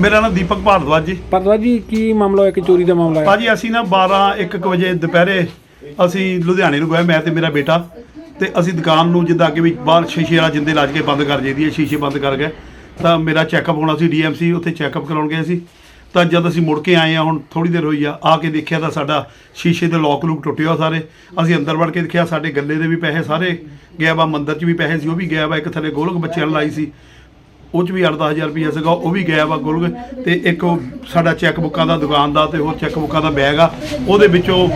ਮੇਰਾ ਨਾਮ ਦੀਪਕ ਭਾਰਦਵਾਜ ਜੀ। ਪਰਦਾ ਜੀ ਕੀ ਮਾਮਲਾ ਹੋਇਆ? ਕਿ ਚੋਰੀ ਦਾ ਮਾਮਲਾ ਹੈ ਭਾਜੀ ਅਸੀਂ ਨਾ 12 1 ਵਜੇ ਦੁਪਹਿਰੇ ਅਸੀਂ ਲੁਧਿਆਣੇ ਨੂੰ ਗਏ ਮੈਂ ਤੇ ਮੇਰਾ ਬੇਟਾ। ਤੇ ਅਸੀਂ ਦੁਕਾਨ ਨੂੰ ਜਿੱਦਾਂ ਕਿ ਵੀ ਬਾਹਰ ਸ਼ੀਸ਼ੇ ਵਾਲਾ ਜਿੰਦੇ ਲਾ ਕੇ ਬੰਦ ਕਰ ਜਾਈਦੀ ਹੈ ਸ਼ੀਸ਼ੇ ਬੰਦ ਕਰ ਗਏ। ਤਾਂ ਮੇਰਾ ਚੈੱਕਅਪ ਹੋਣਾ ਸੀ ਡੀਐਮਸੀ ਉੱਥੇ ਚੈੱਕਅਪ ਕਰਾਉਣ ਗਏ ਸੀ। ਤਾਂ ਜਦ ਅਸੀਂ ਮੁੜ ਕੇ ਆਏ ਆ ਹੁਣ ਥੋੜੀ ਦੇਰ ਹੋਈ ਆ ਆ ਕੇ ਦੇਖਿਆ ਤਾਂ ਸਾਡਾ ਸ਼ੀਸ਼ੇ ਦੇ ਲੋਕ ਲੂਕ ਟੁੱਟੇ ਹੋਏ ਸਾਰੇ। ਅਸੀਂ ਅੰਦਰ ਵੜ ਕੇ ਦੇਖਿਆ ਸਾਡੇ ਗੱਲੇ ਦੇ ਵੀ ਪੈਸੇ ਸਾਰੇ ਗਿਆ ਵਾ ਮੰਦਰ 'ਚ ਵੀ ਪੈਸੇ ਸੀ ਉਹ ਵੀ ਗਿਆ ਵਾ ਇੱਕ ਥੱਲੇ ਗੋਲਕ ਬੱਚਿਆਂ ਲਾਈ ਸੀ। ਉਹ ਚ ਵੀ 8-10000 ਰੁਪਏ ਸੀਗਾ, ਉਹ ਵੀ ਗਿਆ ਵਾ ਗੁਲਗ ਤੇ ਇੱਕ ਉਹ ਸਾਡਾ ਚੈੱਕ ਬੁੱਕਾਂ ਦਾ ਦੁਕਾਨ ਦਾ ਤੇ ਹੋਰ ਚੈੱਕ ਬੁੱਕਾਂ ਦਾ ਬੈਗ ਆ। ਉਹਦੇ ਵਿੱਚੋਂ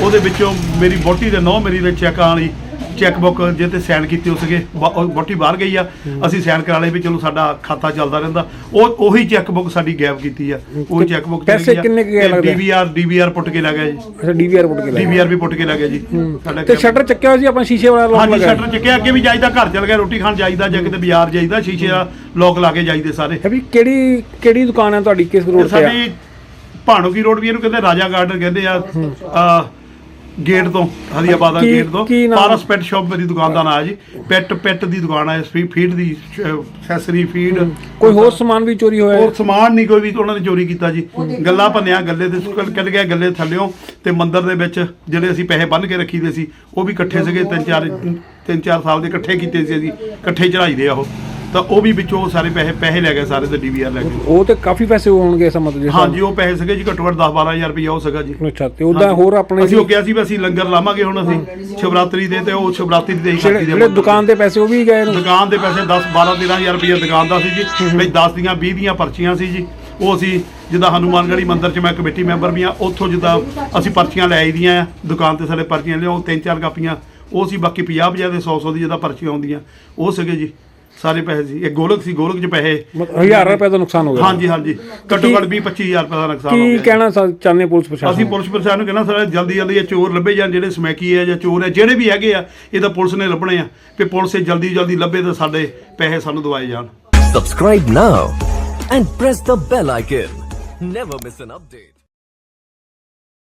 ਉਹਦੇ ਵਿੱਚੋਂ ਮੇਰੀ ਬੋਟੀ ਦੇ ਨੌ ਮੇਰੀ ਦੇ ਚੈੱਕ ਵਾਲੀ ਚੈੱਕ ਬੁੱਕ ਜੇ ਤੇ ਸਾਈਨ ਕੀਤੇ ਹੋ ਉਹ ਬੋਟੀ ਬਾਹਰ ਗਈ ਆ ਅਸੀਂ ਸਾਈਨ ਕਰਾ ਲਏ ਵੀ ਚਲੋ ਸਾਡਾ ਖਾਤਾ ਚੱਲਦਾ ਰਹਿੰਦਾ। ਉਹ ਉਹੀ ਚੈੱਕ ਬੁੱਕ ਸਾਡੀ ਗਾਇਬ ਕੀਤੀ ਆ। ਉਹ ਚੈੱਕ ਬੁੱਕ ਪੈਸੇ ਕਿੰਨੇ ਕੁ ਗਏ ਲੱਗਦਾ? ਡੀਵੀਆਰ ਡੀਵੀਆਰ ਪੁੱਟ ਕੇ ਲੱਗ ਗਿਆ ਜੀ। ਅੱਛਾ ਡੀਵੀਆਰ ਪੁੱਟ ਕੇ ਡੀਵੀਆਰ ਵੀ ਪੁੱਟ ਕੇ ਲੱਗ ਗਿਆ ਜੀ। ਸਾਡਾ ਤੇ ਸ਼ਟਰ ਚੱਕਿਆ ਸੀ ਆਪਾਂ ਸ਼ੀਸ਼ੇ ਵਾਲਾ ਲੋਕ ਹਾਂਜੀ ਸ਼ਟਰ ਚੱਕਿਆ ਅੱਗੇ ਵੀ ਜਾਈਦਾ ਘਰ ਚਲ ਗਿਆ ਰੋਟੀ ਖਾਣ ਜਾਈਦਾ ਜਾਂ ਕਿਤੇ ਬਾਜ਼ਾਰ ਜਾਈਦਾ ਸ਼ੀਸ਼ੇ ਦਾ ਲੋਕ ਲਾ ਕੇ ਜਾਈਦੇ ਸਾਰੇ। ਵੀ ਕਿਹੜੀ ਕਿਹੜੀ ਦੁਕਾਨ ਹੈ ਤੁਹਾਡੀ ਕਿਸ ਰੋਡ ਤੇ ਆ? ਸਾਡੀ ਭਾਣੋਕੀ ਰੋਡ ਵੀ ਇਹਨੂੰ ਕਹਿੰਦੇ ਰਾਜਾ ਗਾਰਡਨ ਕਹਿੰਦੇ ਆ। ਆ ਗੇਟ ਤੋਂ ਹਰੀਆਬਾਦ ਦਾ ਕੀ- ਗੇਟ ਤੋਂ। ਕੀ ਨਾਮ? ਪਾਰਸ ਪੈਟ ਸ਼ਾਪ ਮੇਰੀ ਦੁਕਾਨ ਦਾ ਨਾਮ ਹੈ ਜੀ। ਪੈਟ ਪੈਟ ਦੀ ਦੁਕਾਨ ਹੈ ਫੀ- ਫੀਡ ਦੀ ਐਕਸੈਸਰੀ ਫੀਡ ਕੋਈ ਹੋਰ ਸਮਾਨ ਵੀ ਚੋਰੀ ਹੋਇਆ ਹੈ? ਹੋਰ ਸਮਾਨ ਨਹੀਂ ਕੋਈ ਵੀ ਉਹਨਾਂ ਨੇ ਚੋਰੀ ਕੀਤਾ ਜੀ। ਗੱਲਾਂ ਭੰਨਿਆ ਗੱਲੇ ਦੇ ਸੁਕਲ ਕੱਢ ਗਿਆ ਗੱਲੇ ਥੱਲਿਓਂ ਤੇ ਮੰਦਿਰ ਦੇ ਵਿੱਚ ਜਿਹੜੇ ਅਸੀਂ ਪੈਸੇ ਬੰਨ ਕੇ ਰੱਖੀਦੇ ਸੀ ਉਹ ਵੀ ਇਕੱਠੇ ਸੀਗੇ ਤਿੰਨ ਚਾਰ ਤਿੰਨ ਚਾਰ ਸਾਲ ਦੇ ਇਕੱਠੇ ਕੀਤੇ ਸੀ ਅਸੀਂ ਇਕੱਠੇ ਚੜਾਈਦੇ ਆ ਉਹ। ਤਾਂ ਉਹ ਵੀ ਵਿੱਚੋਂ ਸਾਰੇ ਪੈਸੇ ਪੈਸੇ ਲੈ ਗਏ ਸਾਰੇ ਤੇ ਡੀਵੀਆਰ ਲੈ ਗਏ। ਉਹ ਤੇ ਕਾਫੀ ਪੈਸੇ ਹੋਣਗੇ ਇਸ ਮਤਲਬ ਹਾਂਜੀ ਉਹ ਪੈਸੇ ਸੀਗੇ ਜੀ ਘੱਟੋ ਘੱਟ 10 12000 ਰੁਪਏ ਉਹ ਸੀਗਾ ਜੀ। ਅੱਛਾ ਤੇ ਉਹਦਾ ਹੋਰ ਆਪਣੇ ਅਸੀਂ ਉਹ ਕਿਹਾ ਸੀ ਵੀ ਅਸੀਂ ਲੰਗਰ ਲਾਵਾਂਗੇ ਹੁਣ ਅਸੀਂ ਸ਼ਿਵਰਾਤਰੀ ਦੇ ਤੇ ਉਹ ਸ਼ਿਵਰਾਤਰੀ ਦੇ ਹੀ ਜਿਹੜੇ ਦੁਕਾਨ ਦੇ ਪੈਸੇ ਉਹ ਵੀ ਗਏ ਨੇ। ਦੁਕਾਨ ਦੇ ਪੈਸੇ 10 12 13000 ਰੁਪਏ ਦੁਕਾਨ ਦਾ ਸੀ ਜੀ ਵਿੱਚ 10 ਦੀਆਂ 20 ਦੀਆਂ ਪਰਚੀਆਂ ਸੀ ਜੀ। ਉਹ ਅਸੀਂ ਜਿੱਦਾਂ ਹਨੂਮਾਨਗੜ੍ਹੀ ਮੰਦਿਰ 'ਚ ਮੈਂ ਕਮੇਟੀ ਮੈਂਬਰ ਵੀ ਆ ਉੱਥੋਂ ਜਿੱਦਾਂ ਅਸੀਂ ਪਰਚੀਆਂ ਲੈ ਆਈਦੀਆਂ ਆ ਦੁਕਾਨ ਤੇ ਸਾਡੇ ਪਰਚੀਆਂ ਲਿਆਓ ਤਿੰਨ ਚਾਰ ਕਾਪੀਆਂ ਉਹ ਸੀ ਬਾਕੀ 50 50 ਦੇ 100 100 ਦੀ ਜਿੱਦਾਂ ਪਰਚੀਆਂ ਆਉਂਦੀਆਂ ਉਹ ਸੀਗੇ ਜੀ। ਸਾਰੇ ਪੈਸੇ ਸੀ। ਇੱਕ ਗੋਲਕ ਸੀ ਗੋਲਕ 'ਚ ਪੈਸੇ। ਹਜ਼ਾਰ ਰੁਪਏ ਦਾ ਨੁਕਸਾਨ ਹੋ ਗਿਆ। ਹਾਂਜੀ ਹਾਂਜੀ। ਘੱਟੋ ਘੱਟ 20 25000 ਰੁਪਏ ਦਾ ਨੁਕਸਾਨ ਹੋ ਕੀ ਗਿਆ। ਕਹਿਣਾ ਸਾ- ਚਾਹੁੰਦੇ ਪੁਲਿਸ ਪ੍ਰਸ਼ਾਸਨ? ਅਸੀਂ ਪੁਲਿਸ ਪ੍ਰਸ਼ਾਸਨ ਨੂੰ ਕਹਿੰਦਾ ਸਰ ਜਲਦੀ ਜਲਦੀ ਇਹ ਚੋਰ ਲੱਭੇ ਜਾਣ ਜਿਹੜੇ ਸਮੈਕੀ ਹੈ ਜਾਂ ਚੋਰ ਹੈ ਜਿਹੜੇ ਵੀ ਹੈਗੇ ਆ ਇਹ ਤਾਂ ਪੁਲਿਸ ਨੇ ਲੱਭਣੇ ਆ। ਤੇ ਪੁਲਿਸ ਇਹ ਜਲਦੀ ਜਲਦੀ ਲੱਭੇ ਤੇ ਸਾਡੇ ਪੈਸੇ ਸਾਨੂੰ ਦਵਾਏ ਜਾਣ। Subscribe now and press the bell icon. Never miss an update.